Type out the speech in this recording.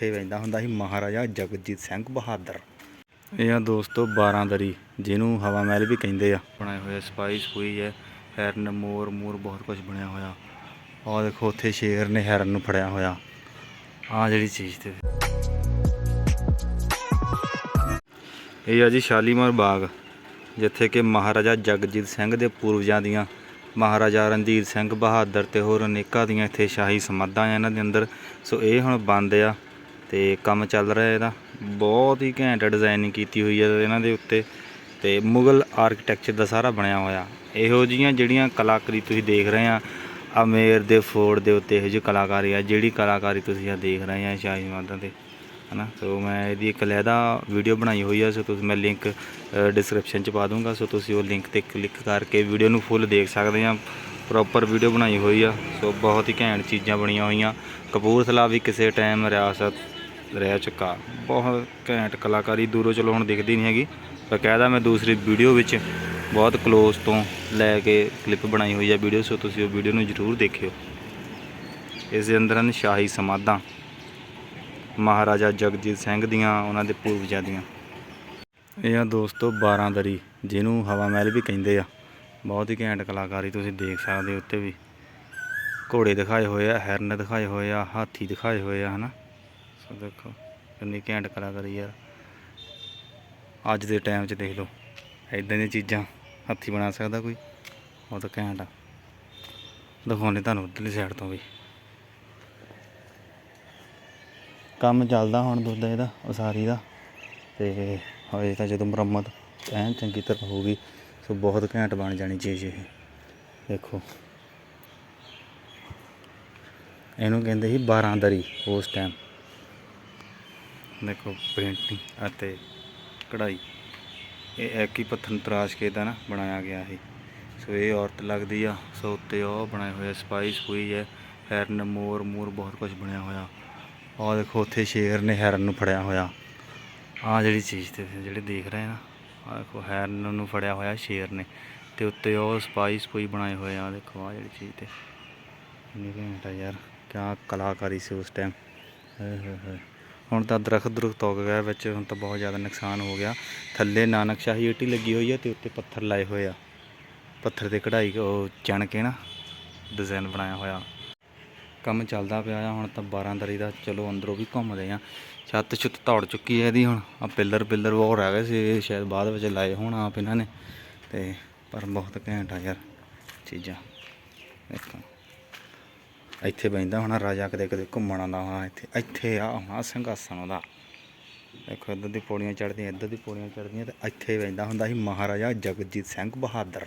ਇੱਥੇ ਬੈਂਦਾ ਹੁੰਦਾ ਸੀ ਮਹਾਰਾਜਾ ਜਗਜੀਤ ਸਿੰਘ ਬਹਾਦਰ। ਇਹ ਆ ਦੋਸਤੋ 12 ਦਰੀ, ਜਿਹਨੂੰ ਹਵਾ ਮਹਿਲ ਵੀ ਕਹਿੰਦੇ ਆ। ਬਣਾਏ ਹੋਏ ਸਪਾਈਸ ਹੋਈ ਹੈ, ਹੈਰਨ, ਮੋਰ ਮੋਰ, ਬਹੁਤ ਕੁਝ ਬਣਿਆ ਹੋਇਆ। ਆਹ ਦੇਖੋ, ਉੱਥੇ ਸ਼ੇਰ ਨੇ ਹੈਰਨ ਨੂੰ ਫੜਿਆ ਹੋਇਆ। ਆਹ ਜਿਹੜੀ ਚੀਜ਼ ਤੇ। ਇਹ ਆ ਜੀ ਸ਼ਾਲੀਮਾਰ ਬਾਗ, ਜਿੱਥੇ ਕਿ ਮਹਾਰਾਜਾ ਜਗਜੀਤ ਸਿੰਘ ਦੇ ਪੂਰਵਜਾਂ ਦੀਆਂ, ਮਹਾਰਾਜਾ ਰਣਜੀਤ ਸਿੰਘ ਬਹਾਦਰ ਤੇ ਹੋਰ ਅਨੇਕਾਂ ਦੀਆਂ ਇੱਥੇ ਸ਼ਾਹੀ ਸਮਾਧਾਂ ਆ ਇਹਨਾਂ ਦੇ ਅੰਦਰ। ਸੋ ਇਹ ਹੁਣ ਬੰਦ ਆ। ਤੇ ਕੰਮ ਚੱਲ ਰਿਹਾ ਇਹਦਾ। ਬਹੁਤ ਹੀ ਘੈਂਟ ਡਿਜ਼ਾਈਨਿੰਗ ਕੀਤੀ ਹੋਈ ਹੈ ਇਹਨਾਂ ਦੇ ਉੱਤੇ। ਤੇ ਮੁਗਲ ਆਰਕੀਟੈਕਚਰ ਦਾ ਸਾਰਾ ਬਣਿਆ ਹੋਇਆ। ਇਹੋ ਜੀਆਂ ਜਿਹੜੀਆਂ ਕਲਾਕਾਰੀ ਤੁਸੀਂ ਦੇਖ ਰਹੇ ਆ, ਅਮੇਰ ਦੇ ਫੋਰਡ ਦੇ ਉੱਤੇ ਇਹੋ ਜਿਹੀ ਕਲਾਕਾਰੀ ਆ, ਜਿਹੜੀ ਕਲਾਕਾਰੀ ਤੁਸੀਂ ਆ ਦੇਖ ਰਹੇ ਆ ਸ਼ਾਹੀ ਸਮਾਧਾਂ ਤੇ, ਹਨਾ? ਸੋ ਮੈਂ ਇਹਦੀ ਇੱਕ ਲਹਿਦਾ ਵੀਡੀਓ ਬਣਾਈ ਹੋਈ ਆ, ਸੋ ਤੁਸੀਂ ਮੈਂ ਲਿੰਕ ਡਿਸਕ੍ਰਿਪਸ਼ਨ ਚ ਪਾ ਦੂੰਗਾ। ਸੋ ਤੁਸੀਂ ਉਹ ਲਿੰਕ ਤੇ ਕਲਿੱਕ ਕਰਕੇ ਵੀਡੀਓ ਨੂੰ ਫੁੱਲ ਦੇਖ ਸਕਦੇ ਆ। ਪ੍ਰੋਪਰ ਵੀਡੀਓ ਬਣਾਈ ਹੋਈ ਆ। ਸੋ ਬਹੁਤ ਹੀ ਘੈਂਟ ਚੀਜ਼ਾਂ ਬਣੀਆਂ ਹੋਈਆਂ। ਕਪੂਰਥਲਾ ਵੀ ਕਿਸੇ ਟਾਈਮ ਰਿਆਸਤ ਰਹਿ ਚੁੱਕਾ ਬਹੁਤ ਘੈਂਟ ਕਲਾਕਾਰੀ ਦੂਰੋਂ ਚਲੋ ਹੁਣ ਦਿਖਦੀ ਨਹੀਂ ਹੈਗੀ ਬਕਾਇਦਾ ਮੈਂ ਦੂਸਰੀ ਵੀਡੀਓ ਵਿੱਚ ਬਹੁਤ ਕਲੋਜ਼ ਤੋਂ ਲੈ ਕੇ ਕਲਿੱਪ ਬਣਾਈ ਹੋਈ ਆ ਵੀਡੀਓ ਸੋ ਤੁਸੀਂ ਉਹ ਵੀਡੀਓ ਨੂੰ ਜ਼ਰੂਰ ਦੇਖਿਓ। ਇਸ ਦੇ ਅੰਦਰ ਹਨ ਸ਼ਾਹੀ ਸਮਾਧਾਂ। ਮਹਾਰਾਜਾ ਜਗਜੀਤ ਸਿੰਘ ਦੀਆਂ, ਉਹਨਾਂ ਦੇ ਪੂਰਵਜਾਂ ਦੀਆਂ। ਇਹ ਆ ਦੋਸਤੋ 12 ਦਰੀ, ਜਿਹਨੂੰ ਹਵਾ ਮਹਿਲ ਵੀ ਕਹਿੰਦੇ ਆ। ਬਹੁਤ ਹੀ ਘੈਂਟ ਕਲਾਕਾਰੀ ਤੁਸੀਂ ਦੇਖ ਸਕਦੇ ਹੋ ਉੱਤੇ ਵੀ। ਘੋੜੇ ਦਿਖਾਏ ਹੋਏ ਆ, ਹਿਰਨ ਦਿਖਾਏ ਹੋਏ ਆ, ਹਾਥੀ ਦਿਖਾਏ ਹੋਏ ਆ, ਹਨਾ? ਸੋ ਦੇਖੋ, ਕਿੰਨੀ ਘੈਂਟ ਕਲਾਕਾਰੀ ਯਾਰ। ਅੱਜ ਦੇ ਟਾਈਮ 'ਚ ਦੇਖ ਲਓ ਇਦਾਂ ਦੀਆਂ ਚੀਜ਼ਾਂ ਹੱਥੀ ਬਣਾ ਸਕਦਾ ਕੋਈ? ਉਹ ਤਾਂ ਘੈਂਟ ਆ। ਦਿਖਾਉਂਦੇ ਤੁਹਾਨੂੰ ਉੱਧਰਲੀ ਸਾਈਡ ਤੋਂ ਵੀ। ਕੰਮ ਚੱਲਦਾ ਹੁਣ ਦੁੱਧ ਇਹਦਾ, ਉਸਾਰੀ ਦਾ। ਤੇ ਹਜੇ ਤਾਂ ਜਦੋਂ ਮੁਰੰਮਤ ਐਨ ਚੰਗੀ ਤਰ੍ਹਾਂ ਹੋਊਗੀ, ਸੋ ਬਹੁਤ ਘੈਂਟ ਬਣ ਜਾਣੀ ਚੀਜ਼ ਇਹ। ਦੇਖੋ। ਇਹਨੂੰ ਕਹਿੰਦੇ ਸੀ 12 ਦਰੀ ਉਸ ਟਾਈਮ ਦੇਖੋ ਪੇਂਟਿੰਗ ਅਤੇ ਕਢਾਈ। ਇਹ ਇੱਕ ਹੀ ਪੱਥਰ ਨੂੰ ਤਰਾਸ਼ ਕੇ ਦਾ ਨਾ ਬਣਾਇਆ ਗਿਆ ਹੈ ਸੋ ਇਹ ਔਰਤ ਲੱਗਦੀ ਆ, ਸੋ ਉੱਤੇ ਉਹ ਬਣਾਏ ਹੋਏ ਸਪਾਈਸ ਹੋਈ ਹੈ, ਹੈਰਨ, ਮੋਰ ਮੋਰ ਬਹੁਤ ਕੁਝ ਬਣਿਆ ਹੋਇਆ। ਆਹ ਦੇਖੋ ਉੱਥੇ ਸ਼ੇਰ ਨੇ ਹੈਰਨ ਨੂੰ ਫੜਿਆ ਹੋਇਆ। ਆਹ ਜਿਹੜੀ ਚੀਜ਼ ਤੇ ਜਿਹੜੇ ਦੇਖ ਰਹੇ ਨਾ, ਆਹ ਦੇਖੋ ਹੈਰਨ ਨੂੰ ਫੜਿਆ ਹੋਇਆ ਸ਼ੇਰ ਨੇ। ਤੇ ਉੱਤੇ ਉਹ ਸਪਾਈਸ ਕੋਈ ਬਣਾਏ ਹੋਏ ਆ, ਆਹ ਦੇਖੋ ਆਹ ਜਿਹੜੀ ਚੀਜ਼ ਤੇ। ਇੰਨੀ ਘੈਂਟ ਯਾਰ, ਕਿਆ ਕਲਾਕਾਰੀ ਸੀ ਉਸ ਟਾਈਮ ਹਾਏ ਹਾਏ ਹਾਏ। ਹੁਣ ਤਾਂ ਦਰਖਤ ਦਰਖਤ ਹੋ ਗਿਆ, ਵਿੱਚ ਹੁਣ ਤਾਂ ਬਹੁਤ ਜ਼ਿਆਦਾ ਨੁਕਸਾਨ ਹੋ ਗਿਆ। ਥੱਲੇ ਨਾਨਕਸ਼ਾਹੀ ਏਟੀ ਲੱਗੀ ਹੋਈ ਹੈ ਤੇ ਉੱਤੇ ਪੱਥਰ ਲਾਏ ਹੋਏ ਆ। ਪੱਥਰ ਤੇ ਕਢਾਈ ਉਹ ਚਣ ਕੇ ਨਾ ਡਿਜ਼ਾਈਨ ਬਣਾਇਆ ਹੋਇਆ। ਕੰਮ ਚੱਲਦਾ ਪਿਆ ਆ, ਹੁਣ ਤਾਂ 12 ਦਰੀ ਦਾ, ਚਲੋ ਅੰਦਰੋਂ ਵੀ ਘੁੰਮਦੇ ਆ। ਛੱਤ ਛੁੱਤ ਤੋੜ ਚੁੱਕੀ ਹੈ ਇਹਦੀ ਹੁਣ। ਆ ਪਿੱਲਰ ਪਿੱਲਰ ਉਹ ਰਹਿ ਗਏ ਸੀ ਸ਼ਾਇਦ ਬਾਅਦ ਵਿੱਚ ਲਾਏ ਹੋਣ ਆਪ ਇਹਨਾਂ ਨੇ। ਤੇ ਪਰ ਬਹੁਤ ਘੈਂਟ ਆ ਯਾਰ ਚੀਜ਼ਾਂ। ਦੇਖੋ। ਇੱਥੇ ਬੈਂਦਾ ਹੋਣਾ, ਰਾਜਾ ਕਦੇ ਕਦੇ ਘੁੰਮਣ ਆਉਂਦਾ ਹੋਣਾ, ਇੱਥੇ ਇੱਥੇ ਆ ਹੋਣਾ, ਸਿੰਘਾਸਣ ਉਹਦਾ। ਦੇਖੋ, ਇੱਧਰ ਦੀ ਪੌੜੀਆਂ ਚੜ੍ਹਦੀਆਂ, ਇੱਧਰ ਦੀ ਪੌੜੀਆਂ ਚੜ੍ਹਦੀਆਂ ਤੇ ਇੱਥੇ ਬੈਂਦਾ ਹੁੰਦਾ ਸੀ ਮਹਾਰਾਜਾ ਜਗਜੀਤ ਸਿੰਘ ਬਹਾਦਰ।